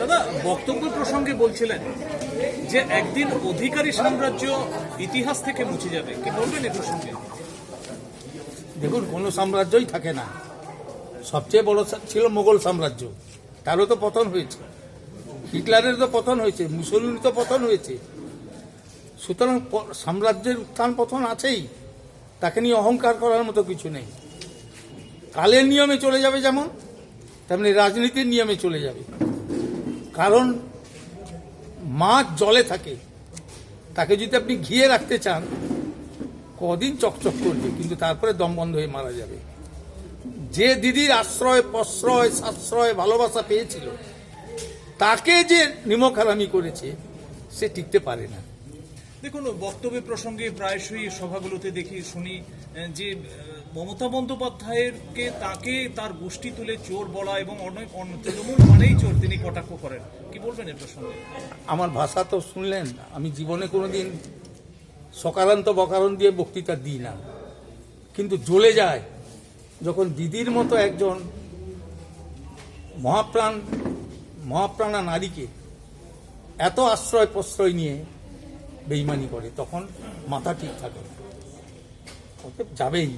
দাদা, বক্তব্য প্রসঙ্গে বলছিলেন যে একদিন অধিকারী সাম্রাজ্য ইতিহাস থেকে মুছে যাবে। কি বলবেন এ প্রসঙ্গে? দেখুন, কোনো সাম্রাজ্যই থাকে না। সবচেয়ে বড় ছিল মোগল সাম্রাজ্য। তারও তো পতন হয়েছে। হিটলারের তো পতন হয়েছে মুসলিম তো পতন হয়েছে। সুতরাং সাম্রাজ্যের উত্থান পতন আছেই। তাকে নিয়ে অহংকার করার মতো কিছু নেই। কালের নিয়মে চলে যাবে যেমন তেমনি রাজনীতির নিয়মে চলে যাবে। কারণ মাছ জলে থাকে। তাকে যদি আপনি ঘিয়ে রাখতে চান, কদিন চকচক করবে, কিন্তু তারপরে দম বন্ধ হয়ে মারা যাবে। যে দিদির আশ্রয়, প্রশ্রয়, সাশ্রয়, ভালোবাসা পেয়েছিল, তাকে যে নিমখারামি করেছে, সে টিকতে পারে না। দেখুন বক্তব্যের প্রসঙ্গে প্রায়শই সভাগুলোতে দেখি শুনি যে মমতা বন্দ্যোপাধ্যায়েরকে তাকে তার গোষ্ঠী তুলে চোর বলা এবং অনেক তৃণমূল মানেই চোর, তিনি কটাক্ষ করেন। কি বলবেন এ প্রসঙ্গে? আমার ভাষা তো শুনলেন, আমি জীবনে কোনোদিন সকারান্ত বকারণ দিয়ে বক্তৃতা দিই না। কিন্তু জ্বলে যায়, যখন দিদির মতো একজন মহাপ্রাণ, মহাপ্রাণা নারীকে এত আশ্রয় প্রশ্রয় নিয়ে বেইমানি করে তখন মাথা ঠিক থাকে ওকে যাবেই।